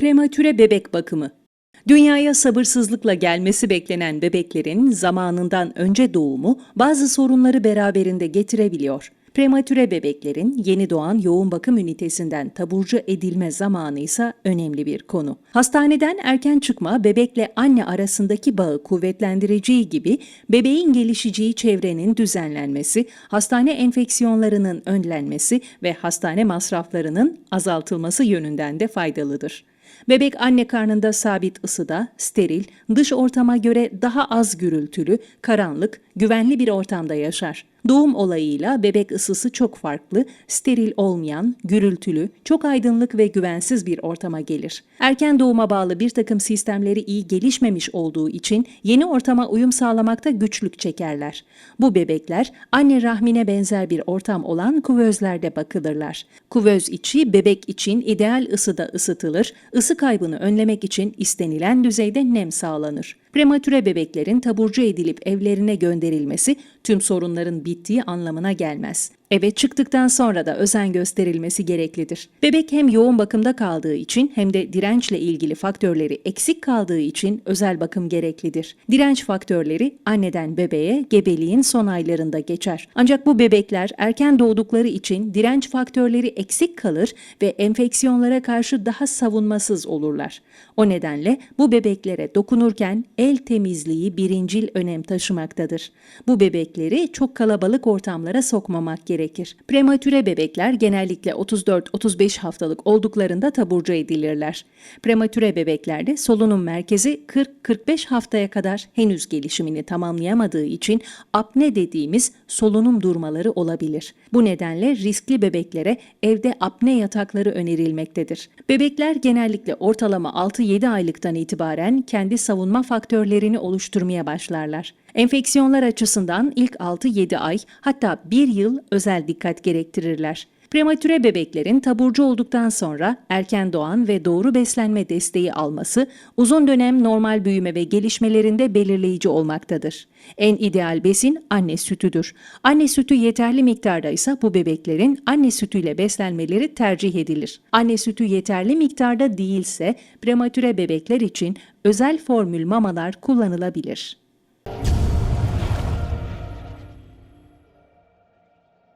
Prematüre bebek bakımı. Dünyaya sabırsızlıkla gelmesi beklenen bebeklerin zamanından önce doğumu bazı sorunları beraberinde getirebiliyor. Prematüre bebeklerin yeni doğan yoğun bakım ünitesinden taburcu edilme zamanı ise önemli bir konu. Hastaneden erken çıkma bebekle anne arasındaki bağı kuvvetlendireceği gibi bebeğin gelişeceği çevrenin düzenlenmesi, hastane enfeksiyonlarının önlenmesi ve hastane masraflarının azaltılması yönünden de faydalıdır. Bebek anne karnında sabit ısıda, steril, dış ortama göre daha az gürültülü, karanlık, güvenli bir ortamda yaşar. Doğum olayıyla bebek ısısı çok farklı, steril olmayan, gürültülü, çok aydınlık ve güvensiz bir ortama gelir. Erken doğuma bağlı bir takım sistemleri iyi gelişmemiş olduğu için yeni ortama uyum sağlamakta güçlük çekerler. Bu bebekler anne rahmine benzer bir ortam olan kuvözlerde bakılırlar. Kuvöz içi bebek için ideal ısıda ısıtılır, ısı kaybını önlemek için istenilen düzeyde nem sağlanır. Prematüre bebeklerin taburcu edilip evlerine gönderilmesi tüm sorunların bittiği anlamına gelmez. Eve çıktıktan sonra da özen gösterilmesi gereklidir. Bebek hem yoğun bakımda kaldığı için hem de dirençle ilgili faktörleri eksik kaldığı için özel bakım gereklidir. Direnç faktörleri anneden bebeğe gebeliğin son aylarında geçer. Ancak bu bebekler erken doğdukları için direnç faktörleri eksik kalır ve enfeksiyonlara karşı daha savunmasız olurlar. O nedenle bu bebeklere dokunurken el temizliği birincil önem taşımaktadır. Bu bebekleri çok kalabalık ortamlara sokmamak gerekir. Prematüre bebekler genellikle 34-35 haftalık olduklarında taburcu edilirler. Prematüre bebeklerde solunum merkezi 40-45 haftaya kadar henüz gelişimini tamamlayamadığı için apne dediğimiz solunum durmaları olabilir. Bu nedenle riskli bebeklere evde apne yatakları önerilmektedir. Bebekler genellikle ortalama 6-7 aylıktan itibaren kendi savunma faktörlerini oluşturmaya başlarlar. Enfeksiyonlar açısından ilk 6-7 ay hatta 1 yıl özel dikkat gerektirirler. Prematüre bebeklerin taburcu olduktan sonra erken doğan ve doğru beslenme desteği alması uzun dönem normal büyüme ve gelişmelerinde belirleyici olmaktadır. En ideal besin anne sütüdür. Anne sütü yeterli miktarda ise bu bebeklerin anne sütüyle beslenmeleri tercih edilir. Anne sütü yeterli miktarda değilse prematüre bebekler için özel formül mamalar kullanılabilir.